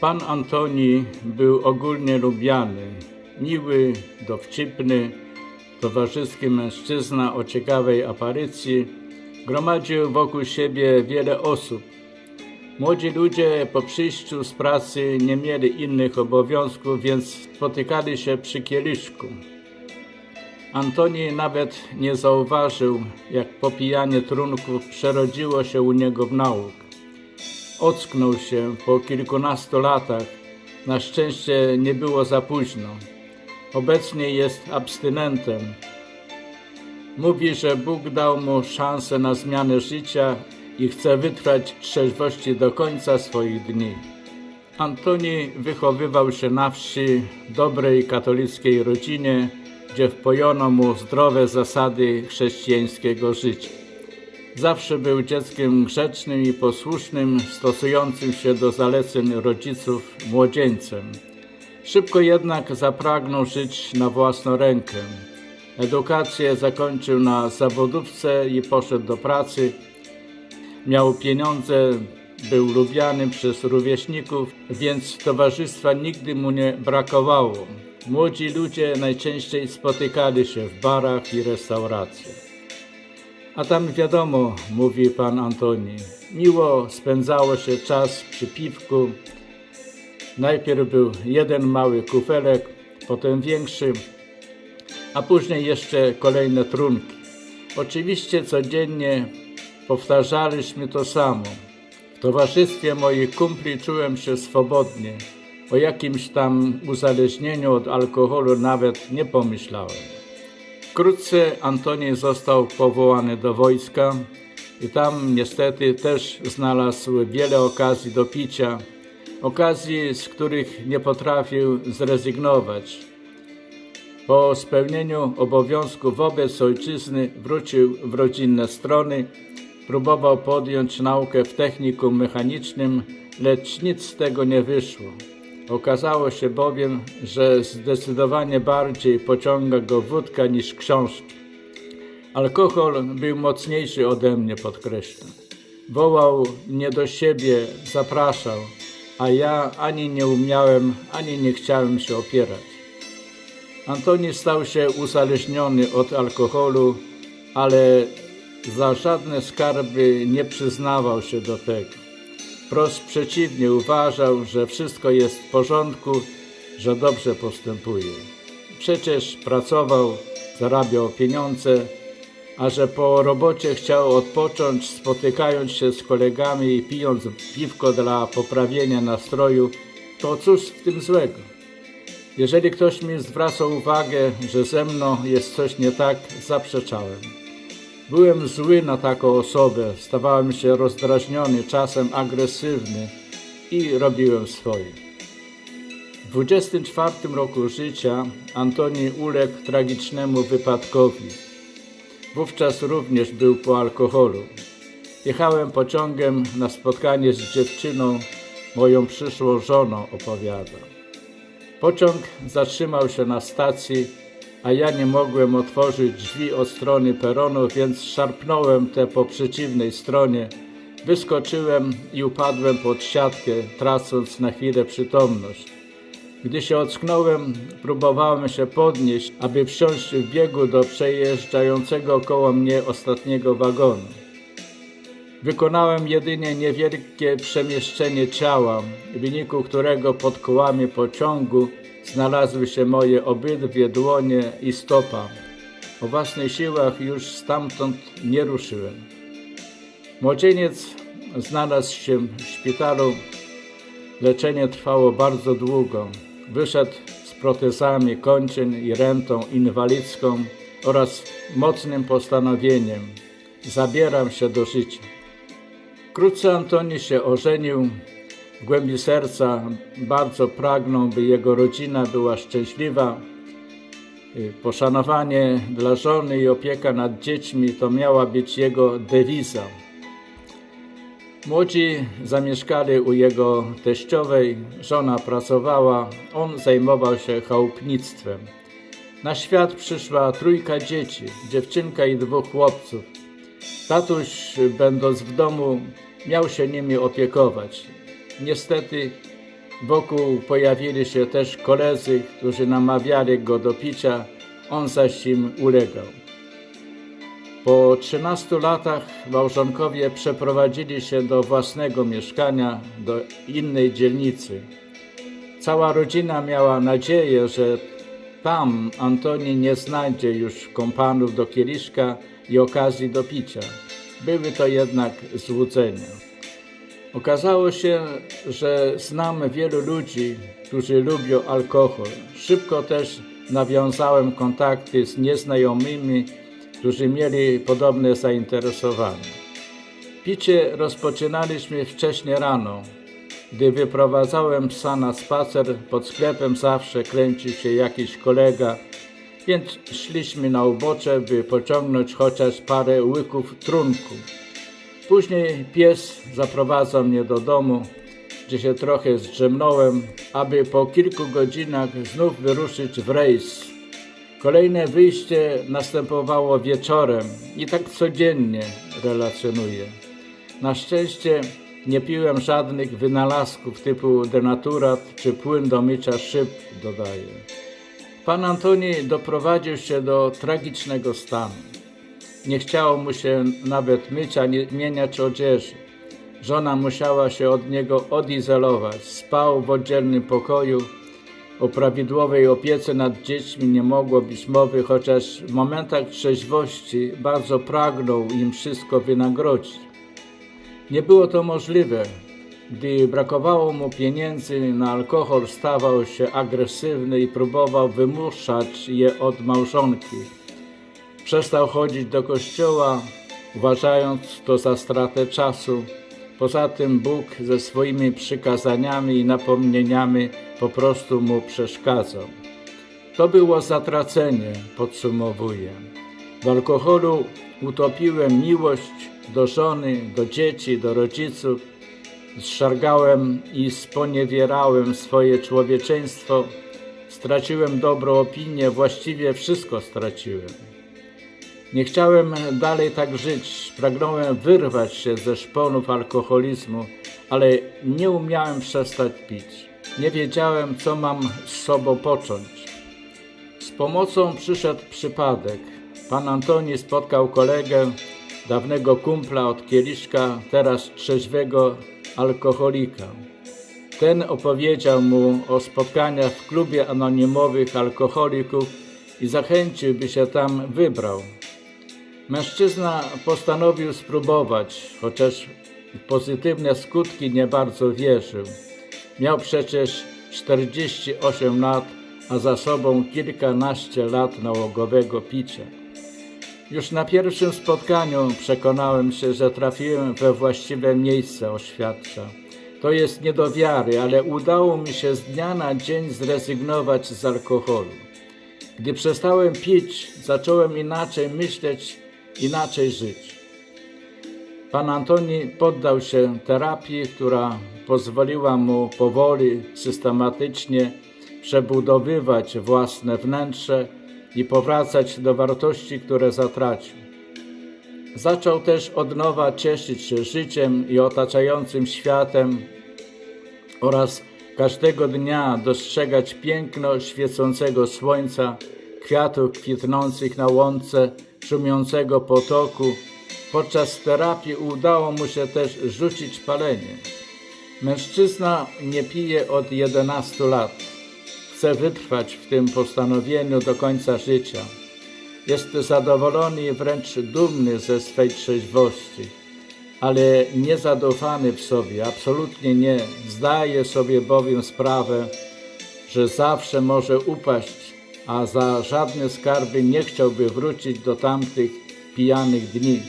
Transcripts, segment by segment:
Pan Antoni był ogólnie lubiany, miły, dowcipny, towarzyski mężczyzna o ciekawej aparycji. Gromadził wokół siebie wiele osób. Młodzi ludzie po przyjściu z pracy nie mieli innych obowiązków, więc spotykali się przy kieliszku. Antoni nawet nie zauważył, jak popijanie trunków przerodziło się u niego w nauk. Ocknął się po kilkunastu latach. Na szczęście nie było za późno. Obecnie jest abstynentem. Mówi, że Bóg dał mu szansę na zmianę życia i chce wytrwać trzeźwości do końca swoich dni. Antoni wychowywał się na wsi dobrej katolickiej rodzinie, gdzie wpojono mu zdrowe zasady chrześcijańskiego życia. Zawsze był dzieckiem grzecznym i posłusznym, stosującym się do zaleceń rodziców młodzieńcem. Szybko jednak zapragnął żyć na własną rękę. Edukację zakończył na zawodówce i poszedł do pracy. Miał pieniądze, był lubiany przez rówieśników, więc towarzystwa nigdy mu nie brakowało. Młodzi ludzie najczęściej spotykali się w barach i restauracjach. A tam wiadomo, mówi pan Antoni, miło spędzało się czas przy piwku. Najpierw był jeden mały kufelek, potem większy, a później jeszcze kolejne trunki. Oczywiście codziennie powtarzaliśmy to samo. W towarzystwie moich kumpli czułem się swobodnie. O jakimś tam uzależnieniu od alkoholu nawet nie pomyślałem. Wkrótce Antoni został powołany do wojska i tam niestety też znalazł wiele okazji do picia, okazji, z których nie potrafił zrezygnować. Po spełnieniu obowiązku wobec ojczyzny wrócił w rodzinne strony, próbował podjąć naukę w technikum mechanicznym, lecz nic z tego nie wyszło. Okazało się bowiem, że zdecydowanie bardziej pociąga go wódka niż książki. Alkohol był mocniejszy ode mnie, podkreślam. Wołał mnie do siebie, zapraszał, a ja ani nie umiałem, ani nie chciałem się opierać. Antoni stał się uzależniony od alkoholu, ale za żadne skarby nie przyznawał się do tego. Wprost przeciwnie, uważał, że wszystko jest w porządku, że dobrze postępuje. Przecież pracował, zarabiał pieniądze, a że po robocie chciał odpocząć, spotykając się z kolegami i pijąc piwko dla poprawienia nastroju, to cóż w tym złego? Jeżeli ktoś mi zwracał uwagę, że ze mną jest coś nie tak, zaprzeczałem. Byłem zły na taką osobę, stawałem się rozdrażniony, czasem agresywny i robiłem swoje. W 24 roku życia Antoni uległ tragicznemu wypadkowi. Wówczas również był po alkoholu. Jechałem pociągiem na spotkanie z dziewczyną, moją przyszłą żoną, opowiada. Pociąg zatrzymał się na stacji, a ja nie mogłem otworzyć drzwi od strony peronu, więc szarpnąłem te po przeciwnej stronie. Wyskoczyłem i upadłem pod siatkę, tracąc na chwilę przytomność. Gdy się ocknąłem, próbowałem się podnieść, aby wsiąść w biegu do przejeżdżającego koło mnie ostatniego wagonu. Wykonałem jedynie niewielkie przemieszczenie ciała, w wyniku którego pod kołami pociągu znalazły się moje obydwie dłonie i stopa. O własnych siłach już stamtąd nie ruszyłem. Młodzieniec znalazł się w szpitalu. Leczenie trwało bardzo długo. Wyszedł z protezami kończyn i rentą inwalidzką oraz mocnym postanowieniem. Zabieram się do życia. Wkrótce Antoni się ożenił. W głębi serca bardzo pragnął, by jego rodzina była szczęśliwa. Y, Poszanowanie dla żony i opieka nad dziećmi to miała być jego dewiza. Młodzi zamieszkali u jego teściowej, żona pracowała, on zajmował się chałupnictwem. Na świat przyszła trójka dzieci, dziewczynka i dwóch chłopców. Tatuś, będąc w domu, miał się nimi opiekować. Niestety Wokół pojawili się też koledzy, którzy namawiali go do picia, on zaś im ulegał. Po 13 latach małżonkowie przeprowadzili się do własnego mieszkania, do innej dzielnicy. Cała rodzina miała nadzieję, że tam Antoni nie znajdzie już kompanów do kieliszka i okazji do picia. Były to jednak złudzenia. Okazało się, że znam wielu ludzi, którzy lubią alkohol. Szybko też nawiązałem kontakty z nieznajomymi, którzy mieli podobne zainteresowania. Picie rozpoczynaliśmy wcześnie rano. Gdy wyprowadzałem psa na spacer, pod sklepem zawsze kręcił się jakiś kolega, więc szliśmy na ubocze, by pociągnąć chociaż parę łyków trunku. Później pies zaprowadzał mnie do domu, gdzie się trochę zdrzemnąłem, aby po kilku godzinach znów wyruszyć w rejs. Kolejne wyjście następowało wieczorem i tak codziennie relacjonuję. Na szczęście nie piłem żadnych wynalazków typu denaturat czy płyn do mycia szyb, dodaję. Pan Antoni doprowadził się do tragicznego stanu. Nie chciało mu się nawet myć ani zmieniać odzieży. Żona musiała się od niego odizolować. Spał w oddzielnym pokoju. O prawidłowej opiece nad dziećmi nie mogło być mowy, chociaż w momentach trzeźwości bardzo pragnął im wszystko wynagrodzić. Nie było to możliwe. Gdy brakowało mu pieniędzy na alkohol, stawał się agresywny i próbował wymuszać je od małżonki. Przestał chodzić do kościoła, uważając to za stratę czasu. Poza tym Bóg ze swoimi przykazaniami i napomnieniami po prostu mu przeszkadzał. To było zatracenie, podsumowuję. W alkoholu utopiłem miłość do żony, do dzieci, do rodziców. Zszargałem i sponiewierałem swoje człowieczeństwo. Straciłem dobrą opinię, właściwie wszystko straciłem. Nie chciałem dalej tak żyć. Pragnąłem wyrwać się ze szponów alkoholizmu, ale nie umiałem przestać pić. Nie wiedziałem, co mam z sobą począć. Z pomocą przyszedł przypadek. Pan Antoni spotkał kolegę, dawnego kumpla od kieliszka, teraz trzeźwego alkoholika. Ten opowiedział mu o spotkaniach w klubie anonimowych alkoholików i zachęcił, by się tam wybrał. Mężczyzna postanowił spróbować, chociaż w pozytywne skutki nie bardzo wierzył. Miał przecież 48 lat, a za sobą kilkanaście lat nałogowego picia. Już na pierwszym spotkaniu przekonałem się, że trafiłem we właściwe miejsce, oświadcza. To jest nie do wiary, ale udało mi się z dnia na dzień zrezygnować z alkoholu. Gdy przestałem pić, zacząłem inaczej myśleć, inaczej żyć. Pan Antoni poddał się terapii, która pozwoliła mu powoli, systematycznie przebudowywać własne wnętrze i powracać do wartości, które zatracił. Zaczął też od nowa cieszyć się życiem i otaczającym światem oraz każdego dnia dostrzegać piękno świecącego słońca, kwiatów kwitnących na łące, szumiącego potoku. Podczas terapii udało mu się też rzucić palenie. Mężczyzna nie pije od 11 lat. Chce wytrwać w tym postanowieniu do końca życia. Jest zadowolony i wręcz dumny ze swej trzeźwości, ale niezadowolony w sobie, absolutnie nie. Zdaje sobie bowiem sprawę, że zawsze może upaść, a za żadne skarby nie chciałby wrócić do tamtych pijanych dni.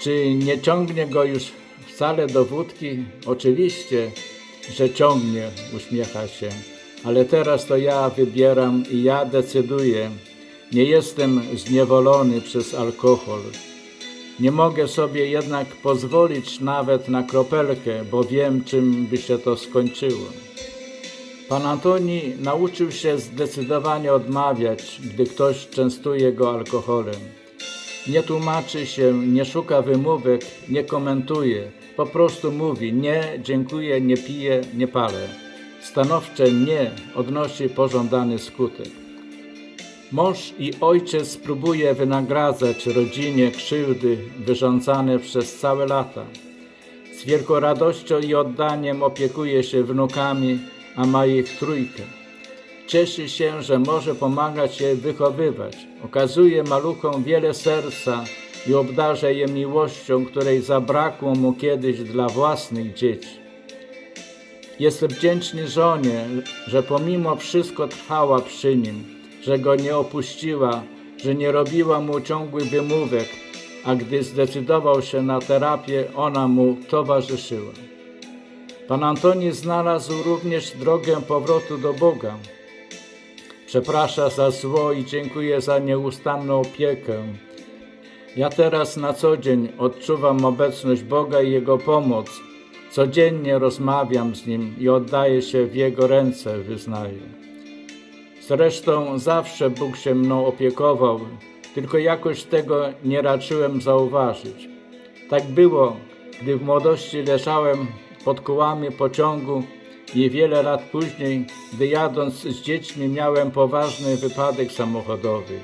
Czy nie ciągnie go już wcale do wódki? Oczywiście, że ciągnie, uśmiecha się. Ale teraz to ja wybieram i ja decyduję. Nie jestem zniewolony przez alkohol. Nie mogę sobie jednak pozwolić nawet na kropelkę, bo wiem, czym by się to skończyło. Pan Antoni nauczył się zdecydowanie odmawiać, gdy ktoś częstuje go alkoholem. Nie tłumaczy się, nie szuka wymówek, nie komentuje. Po prostu mówi nie, dziękuję, nie piję, nie palę. Stanowcze nie odnosi pożądany skutek. Mąż i ojciec próbuje wynagradzać rodzinie krzywdy wyrządzane przez całe lata. Z wielką radością i oddaniem opiekuje się wnukami, a ma ich trójkę. Cieszy się, że może pomagać je wychowywać. Okazuje maluchom wiele serca i obdarza je miłością, której zabrakło mu kiedyś dla własnych dzieci. Jest wdzięczny żonie, że pomimo wszystko trwała przy nim, że go nie opuściła, że nie robiła mu ciągłych wymówek, a gdy zdecydował się na terapię, ona mu towarzyszyła. Pan Antoni znalazł również drogę powrotu do Boga. Przeprasza za zło i dziękuję za nieustanną opiekę. Ja teraz na co dzień odczuwam obecność Boga i Jego pomoc. Codziennie rozmawiam z Nim i oddaję się w Jego ręce, wyznaję. Zresztą zawsze Bóg się mną opiekował, tylko jakoś tego nie raczyłem zauważyć. Tak było, gdy w młodości leżałem pod kołami pociągu i wiele lat później, gdy jadąc z dziećmi miałem poważny wypadek samochodowy.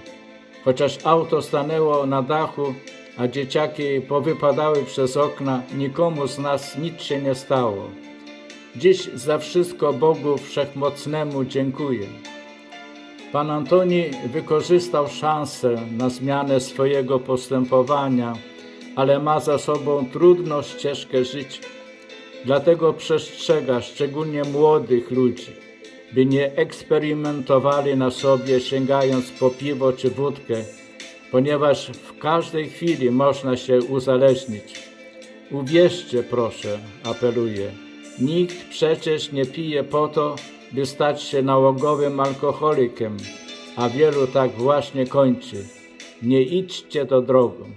Chociaż auto stanęło na dachu, a dzieciaki powypadały przez okna, nikomu z nas nic się nie stało. Dziś za wszystko Bogu Wszechmocnemu dziękuję. Pan Antoni wykorzystał szansę na zmianę swojego postępowania, ale ma za sobą trudną ścieżkę życia. Dlatego przestrzega szczególnie młodych ludzi, by nie eksperymentowali na sobie sięgając po piwo czy wódkę, ponieważ w każdej chwili można się uzależnić. Uwierzcie proszę, apeluję, nikt przecież nie pije po to, by stać się nałogowym alkoholikiem, a wielu tak właśnie kończy. Nie idźcie tą drogą.